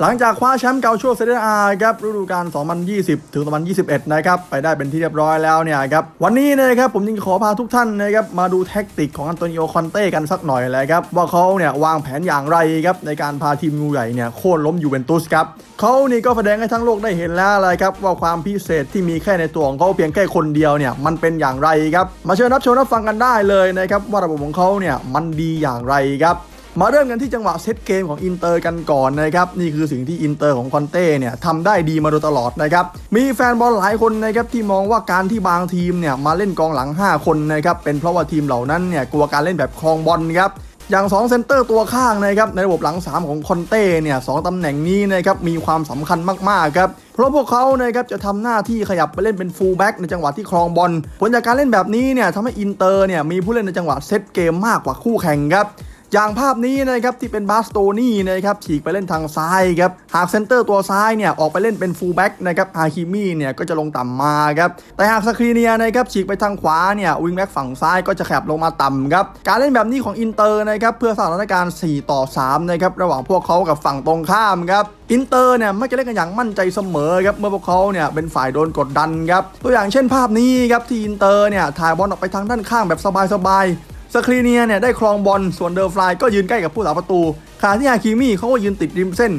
หลังจากคว้าแชมป์เกาชัวเซเดอาครับฤดูกาล 2020 ถึง 2021 นะครับไปได้เป็นที่เรียบร้อยแล้วเนี่ยครับวันนี้นะครับผมจึงขอพาทุกท่านนะครับมาดูแท็กติกของอันโตนิโอคอนเต้กันสักหน่อยเลยครับว่าเขาเนี่ยวางแผนอย่างไรครับในการพาทีมงูใหญ่เนี่ยโค่นล้มยูเวนตุสครับเขานี่ก็แสดงให้ทั้งโลกได้เห็นแล้วเลยครับว่าความพิเศษที่มีแค่ในตัวของเขาเพียงแค่คนเดียวเนี่ยมันเป็นอย่างไรครับมาเชิญรับชมรับฟังกันได้เลยนะครับว่าระบบของเขาเนี่ยมันดีอย่างไรครับ มาเริ่มกันที่จังหวะเซตเกมของอินเตอร์กันก่อนนะครับนี่คือสิ่งที่อินเตอร์ของคอนเต้เนี่ยทำได้ดีมาโดยตลอดนะครับมีแฟนบอลหลายคนนะครับที่มองว่าการที่บางทีมเนี่ยมาเล่นกองหลัง 5 คนนะครับเป็นเพราะว่าทีมเหล่านั้นเนี่ยกลัวการเล่นแบบคลองบอลครับอย่าง2เซนเตอร์ตัวข้างนะครับในระบบหลัง 3 ของคอนเต้เนี่ยสตำแหน่งนี้นะครับมีความสำคัญมากๆครับเพราะพวกเขานะครับจะทำหน้าที่ขยับไปเล่นเป็นฟูลแบ็กในจังหวะที่ครองบอลผลจากการเล่นแบบนี้เนี่ยทำให้อินเตอร์เนี่ยมีผู้เล่นในจังหวะเซตเกมมากกว่าคู่แข่งครับ อย่างภาพนี้นะครับที่เป็นบาสโตนี่นะครับฉีกไปเล่นทางซ้ายครับหากเซนเตอร์ตัวซ้ายเนี่ยออกไปเล่นเป็นฟูลแบ็กนะครับฮาคิมี่เนี่ยก็จะลงต่ำมาครับแต่หากสครีเนียนะครับฉีกไปทางขวาเนี่ยวิงแบ็กฝั่งซ้ายก็จะแคบลงมาต่ำครับการเล่นแบบนี้ของอินเตอร์นะครับเพื่อสร้างสถานการณ์ 4 ต่อ 3 นะครับระหว่างพวกเขากับฝั่งตรงข้ามครับอินเตอร์เนี่ยไม่จะเล่นกันอย่างมั่นใจเสมอครับเมื่อพวกเขาเนี่ยเป็นฝ่ายโดนกดดันครับตัวอย่างเช่นภาพนี้ครับที่อินเตอร์เนี่ยถ่ายบอลออกไปทางด้านข้างแบบสบายๆ สครีเนียเนี่ยได้ครองบอลส่วนเดอร์ฟลายก็ยืนใกล้กับผู้สาประตูขณะที่ฮาคิมี่เขาก็ยืนติดริมเส้น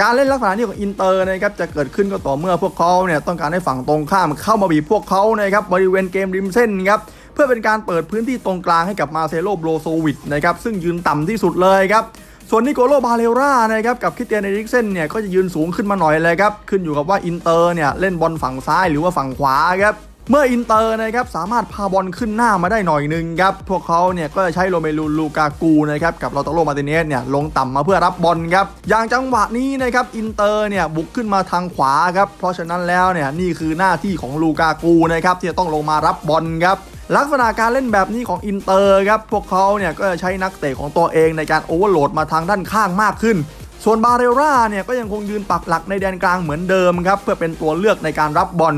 การเล่นลักษณะนี้ของอินเตอร์นะครับจะเกิดขึ้นก็ต่อเมื่อพวกเขาเนี่ยต้องการให้ฝั่งตรงข้ามเข้ามาบีบพวกเขานะครับบริเวณเกมริมเส้นครับเพื่อเป็นการเปิดพื้นที่ตรงกลางให้กับมาเซโลโบโซวิชนะครับซึ่งยืนต่ำที่สุดเลยครับส่วนนิโกโลบาเลรานะครับกับคิเตียนเอริกเซนเนี่ยก็จะยืนสูงขึ้นมาหน่อยเลยครับขึ้นอยู่กับว่าอินเตอร์เนี่ยเล่นบอลฝั่งซ้ายหรือว่าฝั่งขวาครับ เมื่ออินเตอร์นะครับสามารถพาบอลขึ้นหน้ามาได้หน่อยหนึงครับพวกเขาเนี่ยก็จะใช้โรเมลูลูกากูนะครับกับลอตโรมาติเนสเนี่ยลงต่ำมาเพื่อรับบอลครับอย่างจังหวะนี้นะครับอินเตอร์เนี่ยบุกขึ้นมาทางขวาครับเพราะฉะนั้นแล้วเนี่ยนี่คือหน้าที่ของลูกากูนะครับที่จะต้องลงมารับบอลครับลักษณะการเล่นแบบนี้ของอินเตอร์ครับพวกเขาเนี่ยก็จะใช้นักเตะของตัวเองในการโอเวอร์โหลดมาทางด้านข้างมากขึ้นส่วนบาเรล่าเนี่ยก็ยังคงยืนปักหลักในแดนกลางเหมือนเดิมครับเพื่อเป็นตัวเลือกในการรับบอล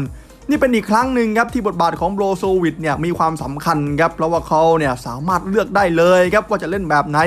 นี่เป็นอีกครั้งหนึ่งครับที่บทบาทของโบรโซวิดเนี่ยมีความสำคัญครับเพราะว่าเขาเนี่ยสามารถเลือกได้เลยครับว่าจะเล่นแบบไหน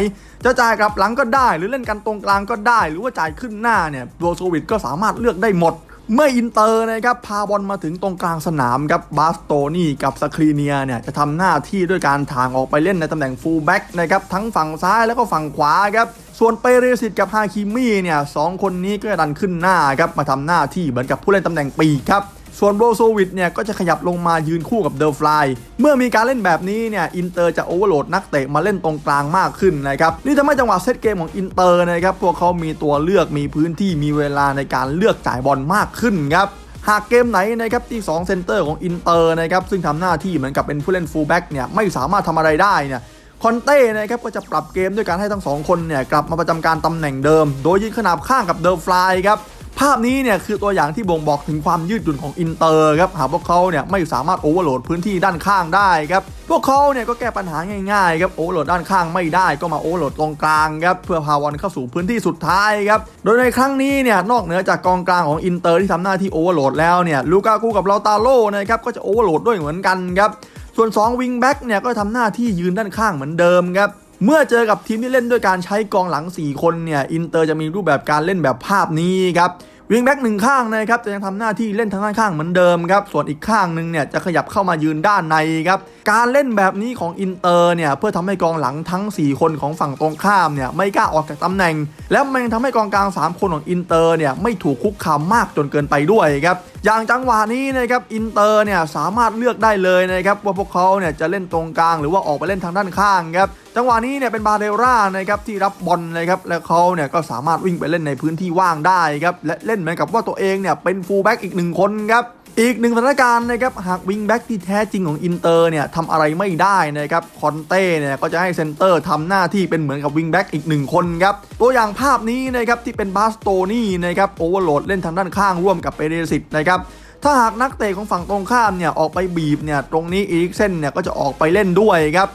จะจ่ายกลับหลังก็ได้ หรือเล่นกันตรงกลางก็ได้ หรือว่าจ่ายขึ้นหน้าเนี่ยโบรโซวิดก็สามารถเลือกได้หมด เมื่ออินเตอร์นะครับพาบอลมาถึงตรงกลางสนามครับบาสโตนี่กับสครีเนียเนี่ยจะทำหน้าที่ด้วยการทางออกไปเล่นในตำแหน่งฟูลแบ็กนะครับทั้งฝั่งซ้ายแล้วก็ฝั่งขวาครับส่วนเปเรสิตกับฮาคิมี่เนี่ยสองคนนี้ก็จะดันขึ้นหน้าครับมาทำหน้าที่เหมือนกับผู้เล่นตำแหน่งปีกครับ ส่วนโบรโซวิดเนี่ยก็จะขยับลงมายืนคู่กับเดอร์ฟลายเมื่อมีการเล่นแบบนี้เนี่ยอินเตอร์จะโอเวอร์โหลดนักเตะมาเล่นตรงกลางมากขึ้นนะครับนี่ทำให้จังหวะเซตเกมของอินเตอร์นะครับพวกเขามีตัวเลือกมีพื้นที่มีเวลาในการเลือกจ่ายบอลมากขึ้นครับหากเกมไหนนะครับที่ 2 เซนเตอร์ของอินเตอร์นะครับซึ่งทำหน้าที่เหมือนกับเป็นผู้เล่นฟูลแบ็กเนี่ยไม่สามารถทำอะไรได้เนี่ยคอนเต้นะครับก็จะปรับเกมด้วยการให้ทั้งสองคนเนี่ยกลับมาประจำการตำแหน่งเดิม โดยยืนขนาบข้างกับเดอร์ฟลายครับ ภาพนี้เนี่ยคือตัวอย่างที่บ่งบอกถึงความยืดหยุ่นของอินเตอร์ครับหากพวกเขาเนี่ยไม่สามารถโอเวอร์โหลดพื้นที่ด้านข้างได้ครับพวกเขาเนี่ยก็แก้ปัญหาง่ายๆครับโอเวอร์โหลดด้านข้างไม่ได้ก็มาโอเวอร์โหลดตรงกลางครับเพื่อพาบอลเข้าสู่พื้นที่สุดท้ายครับโดยในครั้งนี้เนี่ยนอกเหนือจากกองกลางของอินเตอร์ที่ทำหน้าที่โอเวอร์โหลดแล้วเนี่ยลูกากูกับลาตาโลนะครับก็จะโอเวอร์โหลดด้วยเหมือนกันครับส่วน2วิงแบ็กเนี่ยก็ทำหน้าที่ยืนด้านข้างเหมือนเดิมครับ เมื่อเจอกับทีมที่เล่นด้วยการใช้กองหลัง 4 คนเนี่ยอินเตอร์จะมีรูปแบบการเล่นแบบภาพนี้ครับวิงแบ็กหนึ่งข้างนะครับจะยังทำหน้าที่เล่นทางด้านข้างเหมือนเดิมครับส่วนอีกข้างหนึ่งเนี่ยจะขยับเข้ามายืนด้านในครับการเล่นแบบนี้ของอินเตอร์เนี่ยเพื่อทำให้กองหลังทั้ง 4 คนของฝั่งตรงข้ามเนี่ยไม่กล้าออกจากตำแหน่ง และมันยังทำให้กองกลาง 3 คนของอินเตอร์เนี่ยไม่ถูกคุกคามมากจนเกินไปด้วยครับอย่างจังหวะนี้นะครับอินเตอร์เนี่ยสามารถเลือกได้เลยนะครับว่าพวกเขาเนี่ยจะเล่นตรงกลางหรือว่าออกไปเล่นทางด้านข้างครับ จังหวะนี้เนี่ยเป็นบาเดร่านะครับที่รับบอลนะครับและเขาเนี่ยก็สามารถวิ่งไปเล่นในพื้นที่ว่างได้ครับและเล่นเหมือนกับว่าตัวเองเนี่ยเป็นฟูลแบ็กอีกหนึ่งคนครับอีกหนึ่งสถานการณ์นะครับหากวิงแบ็กที่แท้จริงของอินเตอร์เนี่ยทำอะไรไม่ได้นะครับคอนเต้เนี่ยก็จะให้เซนเตอร์ทำหน้าที่เป็นเหมือนกับวิงแบ็กอีกหนึ่งคนครับตัวอย่างภาพนี้นะครับที่เป็นบาสโตนี่นะครับโอเวอร์โหลดเล่นทางด้านข้างร่วมกับเปเรสิตนะครับถ้าหากนักเตะของฝั่งตรงข้ามเนี่ยออกไปบีบเนี่ยตรงนี้อีริกเซนเนี่ยก็จะออกไปเล่นด้วยครับ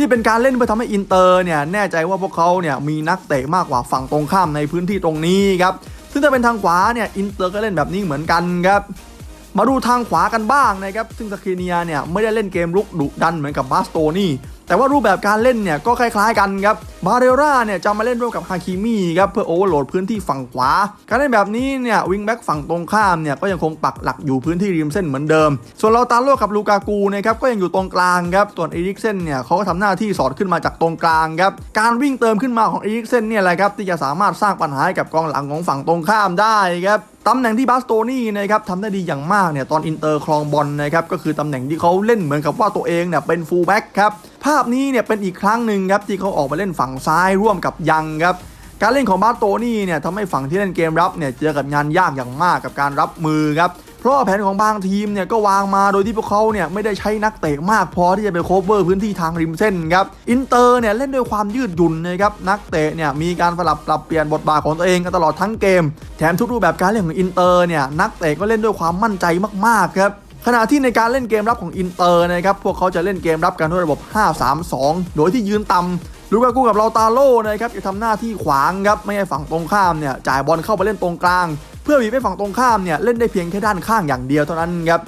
นี่เป็นการเล่นเพื่อทำให้อินเตอร์เนี่ยแน่ใจว่าพวกเขาเนี่ยมีนักเตะมากกว่าฝั่งตรงข้ามในพื้นที่ตรงนี้ครับซึ่งถ้าเป็นทางขวาเนี่ยอินเตอร์ก็เล่นแบบนี้เหมือนกันครับมาดูทางขวากันบ้างนะครับซึ่งสกีเนียเนี่ยไม่ได้เล่นเกมลุกดุดันเหมือนกับบาสโตนี่ แต่ว่ารูปแบบการเล่นเนี่ยก็คล้ายๆกันครับบาเรล่าเนี่ยจะมาเล่นร่วมกับฮาคิมิครับเพื่อโอเวอร์โหลดพื้นที่ฝั่งขวา การเล่นแบบนี้เนี่ยวิงแบ็กฝั่งตรงข้ามเนี่ยก็ยังคงปักหลักอยู่พื้นที่ริมเส้นเหมือนเดิม ส่วนเราตาโลกับลูกากูนะครับก็ยังอยู่ตรงกลางครับส่วนเอริกเซนเนี่ยเขาก็ทำหน้าที่สอดขึ้นมาจากตรงกลางครับการวิ่งเติมขึ้นมาของเอริกเซนเนี่ยแหละครับที่จะสามารถสร้างปัญหาให้กับกองหลังของฝั่งตรงข้ามได้ครับตำแหน่งที่บาสโตนี่นะครับทำได้ดีอย่างมากเนี่ยตอนอินเตอร์ครองบอลนะครับก็คือตำแหน่งที่เขาเล่นเหมือนกับว่าตัวเองเนี่ยเป็นฟูลแบ็กครับภาพนี้เนี่ยเป็นอีกครั้งหนึ่งครับที่เขาออกมาเล่นฝั่งซ้ายร่วมกับยังครับการเล่นของบาโตนี่เนี่ยทำให้ฝั่งที่เล่นเกมรับเนี่ยเจอกับงานยากอย่างมากกับการรับมือครับเพราะแผนของบางทีมเนี่ยก็วางมาโดยที่พวกเขาเนี่ยไม่ได้ใช้นักเตะมากพอที่จะไปโคเวอร์พื้นที่ทางริมเส้นครับอินเตอร์เนี่ยเล่นด้วยความยืดหยุ่นนะครับนักเตะเนี่ยมีการสลับปรับเปลี่ยนบทบาทของตัวเองกันตลอดทั้งเกม แถมทุกรูปแบบการเล่นของอินเตอร์เนี่ยนักเตะก็เล่นด้วยความมั่นใจมากๆครับ ขณะที่ในการเล่นเกมรับของอินเตอร์นะครับพวกเขาจะเล่นเกมรับกันด้วยระบบ 5-3-2 โดยที่ยืนต่ำลูกากูกับเราตาโล่นะครับจะทำหน้าที่ขวางครับไม่ให้ฝั่งตรงข้ามเนี่ยจ่ายบอลเข้าไปเล่นตรงกลาง เพื่อบีบให้ฝั่งตรงข้ามเนี่ยเล่นได้เพียงแค่ด้านข้างอย่างเดียวเท่านั้นครับ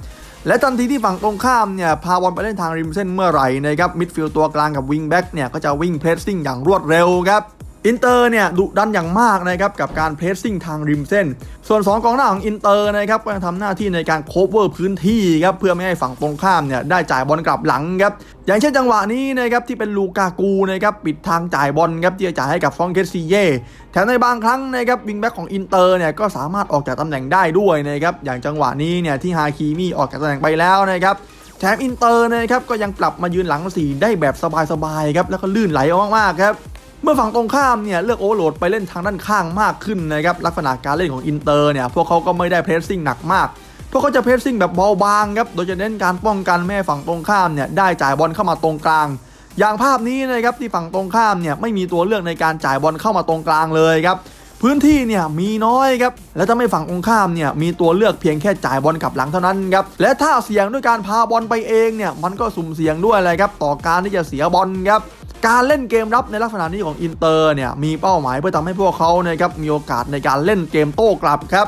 และทันทีที่ฝั่งตรงข้ามเนี่ยพาบอลไปเล่นทางริมเส้นเมื่อไหร่นะครับมิดฟิลด์ตัวกลางกับวิงแบ็กเนี่ยก็จะวิ่งเพรสซิ่งอย่างรวดเร็วครับ อินเตอร์เนี่ยดุดันอย่างมากนะครับกับการเพรสซิ่งทางริมเส้น ส่วน 2 กองหน้าของอินเตอร์นะครับก็ยังทำหน้าที่ในการโคเวอร์พื้นที่ครับเพื่อไม่ให้ฝั่งตรงข้ามเนี่ยได้จ่ายบอลกลับหลังครับอย่างเช่นจังหวะนี้นะครับที่เป็นลูกากูนะครับปิดทางจ่ายบอลครับที่จะจ่ายให้กับฟรองเกสซีเย่แถมในบางครั้งนะครับวิงแบ็กของอินเตอร์เนี่ยก็สามารถออกจากตำแหน่งได้ด้วยนะครับอย่างจังหวะนี้เนี่ยที่ฮาคิมิออกจากตำแหน่งไปแล้วนะครับแถมอินเตอร์นะครับก็ยังกลับมายืนหลังสี่ได้แบบสบายๆครับแล้วก็ลื่นไหลออกมากๆครับ เมื่อฝั่งตรงข้ามเนี่ยเลือกโอเวอร์โหลดไปเล่นทางด้านข้างมากขึ้นนะครับลักษณะการเล่นของอินเตอร์เนี่ยพวกเขาก็ไม่ได้เพรสซิ่งหนักมากพวกเขาจะเพรสซิ่งแบบเบาบางครับโดยจะเน้นการป้องกันไม่ให้ฝั่งตรงข้ามเนี่ยได้จ่ายบอลเข้ามาตรงกลาง อย่างภาพนี้นะครับที่ฝั่งตรงข้ามเนี่ยไม่มีตัวเลือกในการจ่ายบอลเข้ามาตรงกลางเลยครับพื้นที่เนี่ยมีน้อยครับ และถ้าไม่ฝั่งตรงข้ามเนี่ยมีตัวเลือกเพียงแค่จ่ายบอลกลับหลังเท่านั้นครับ และถ้าเสี่ยงด้วยการพาบอลไปเองเนี่ยมันก็สุ่มเสี่ยงด้วยอะไรครับ ต่อการที่จะเสียบอลครับ การเล่นเกมรับในลักษณะนี้ของอินเตอร์เนี่ยมีเป้าหมายเพื่อทำให้พวกเขานะครับมีโอกาสในการเล่นเกมโต้กลับครับ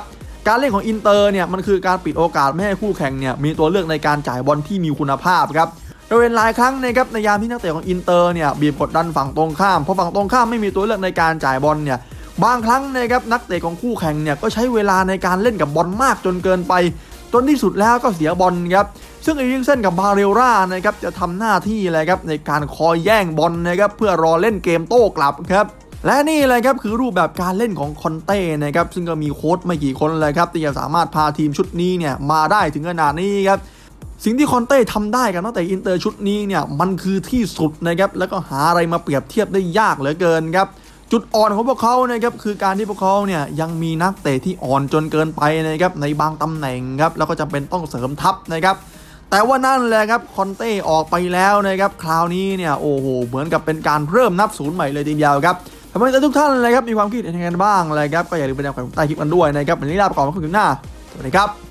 การเล่นของอินเตอร์เนี่ยมันคือการปิดโอกาสไม่ให้คู่แข่งเนี่ยมีตัวเลือกในการจ่ายบอลที่มีคุณภาพครับโดยเป็นหลายครั้งนะครับในยามที่นักเตะของอินเตอร์เนี่ยบีบกดดันฝั่งตรงข้ามเพราะฝั่งตรงข้ามไม่มีตัวเลือกในการจ่ายบอลเนี่ยบางครั้งนะครับนักเตะของคู่แข่งเนี่ยก็ใช้เวลาในการเล่นกับบอลมากจนเกินไป จนที่สุดแล้วก็เสียบอลครับซึ่งเอริกเซนกับบาเรลรานะครับจะทำหน้าที่อะไรครับในการคอยแย่งบอลนะครับเพื่อรอเล่นเกมโต้กลับครับและนี่เลยครับคือรูปแบบการเล่นของคอนเต้นะครับซึ่งก็มีโค้ชไม่กี่คนเลยครับที่จะสามารถพาทีมชุดนี้เนี่ยมาได้ถึงขนาดนี้ครับสิ่งที่คอนเต้ทำได้กับนักเตะอินเตอร์ชุดนี้เนี่ยมันคือที่สุดนะครับแล้วก็หาอะไรมาเปรียบเทียบได้ยากเหลือเกินครับ จุดอ่อนของพวกเขานะครับคือการที่พวกเขาเนี่ยยังมีนักเตะที่อ่อนจนเกินไปนะครับในบางตำแหน่งครับแล้วก็จำเป็นต้องเสริมทัพนะครับแต่ว่านั่นแหละครับคอนเต้ออกไปแล้วนะครับคราวนี้เนี่ยโอ้โหเหมือนกับเป็นการเริ่มนับศูนย์ใหม่เลยทีเดียวครับทำไมทุกท่านเลยครับมีความคิดเห็นยังไงกันบ้างอะไรครับก็อย่าลืมไปแสดงความใต้คลิปกันด้วยนะครับวันนี้ลาไปก่อนขอบคุณหน้าสวัสดีครับ